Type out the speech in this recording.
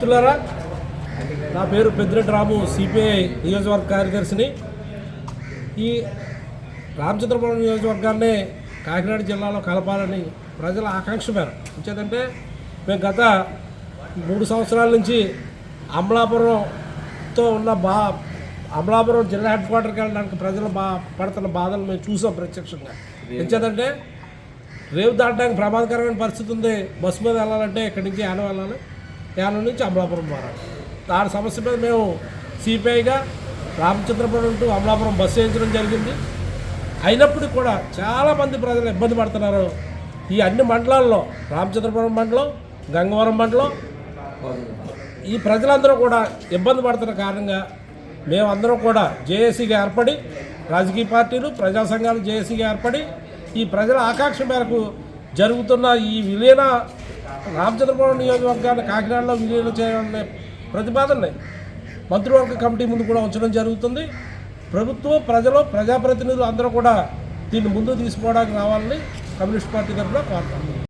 మిత్రులారా నా పేరు పెద్దిరెడ్డి రాము సిపిఐ నియోజకవర్గ కార్యదర్శిని. ఈ రామచంద్రపురం నియోజకవర్గాన్ని కాకినాడ జిల్లాలో కలపాలని ప్రజల ఆకాంక్ష మేర. వచ్చేదంటే మేము గత మూడు సంవత్సరాల నుంచి అమలాపురంతో ఉన్న బా అమలాపురం జిల్లా హెడ్ క్వార్టర్కి వెళ్ళడానికి ప్రజలు బా పడుతున్న బాధలు మేము చూసాం ప్రత్యక్షంగా. ఎంచేదంటే రేవు దాటడానికి ప్రమాదకరమైన పరిస్థితి ఉంది. బస్సు మీద వెళ్ళాలంటే ఇక్కడి నుంచి యానం వెళ్ళాలి? యానం నుంచి అమలాపురం మారాలి దాని సమస్య మీద మేము సిపిఐగా రామచంద్రపురం టు అమలాపురం బస్సు వేయించడం జరిగింది. అయినప్పటికీ కూడా చాలామంది ప్రజలు ఇబ్బంది పడుతున్నారు. ఈ అన్ని మండలాల్లో రామచంద్రపురం మండలం గంగవరం మండలం ఈ ప్రజలందరూ కూడా ఇబ్బంది పడుతున్న కారణంగా మేమందరం కూడా జేఏసీగా ఏర్పడి రాజకీయ పార్టీలు ప్రజా సంఘాలు జేఏసీగా ఏర్పడి ఈ ప్రజల ఆకాంక్ష మేరకు జరుగుతున్న ఈ విలీన రామచంద్రపురం నియోజకవర్గాన్ని కాకినాడలో విలీనం చేయాలనే ప్రతిపాదనని మంత్రివర్గ కమిటీ ముందు కూడా ఉంచడం జరుగుతుంది. ప్రభుత్వం ప్రజలు ప్రజాప్రతినిధులు అందరూ కూడా దీన్ని ముందు తీసుకోవడానికి రావాలని కమ్యూనిస్ట్ పార్టీ తరఫున కోరుతాను